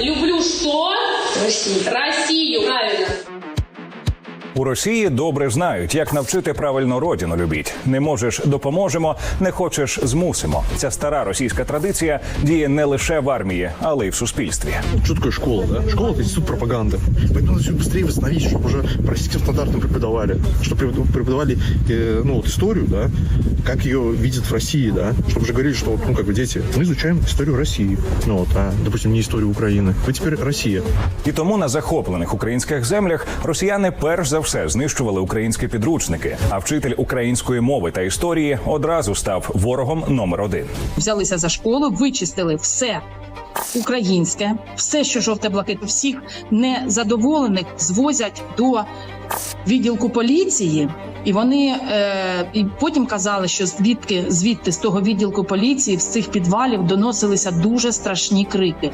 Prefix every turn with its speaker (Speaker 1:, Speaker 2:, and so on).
Speaker 1: Люблю что?
Speaker 2: Россию.
Speaker 1: Россию. Правильно.
Speaker 3: У Росії добре знають, як навчити правильно родину любіть. Не можеш допоможемо, не хочеш змусимо. Ця стара російська традиція діє не лише в армії, але й в суспільстві.
Speaker 4: Что такое школа, да? Школа – это институт пропаганды. Поэтому надо все быстрее восстановить, чтобы уже по российским стандартам преподавали. Чтобы препод- преподавали, э, ну, вот историю, да, как ее видят в России, да. Чтобы уже говорили, что, вот, ну, как бы, дети, мы изучаем историю России. Ну, вот, а, допустим, не историю Украины. Вы теперь Россия.
Speaker 3: І тому на захоплених українських землях росіяни перш за все знищували українські підручники. А вчитель української мови та історії одразу став ворогом номер один.
Speaker 5: взялися за школу, вичистили все українське, все, що жовте-блакитне, всіх незадоволених звозять до відділку поліції. І вони е, і потім казали, що звідки звідти з того відділку поліції з цих підвалів доносилися дуже страшні крики.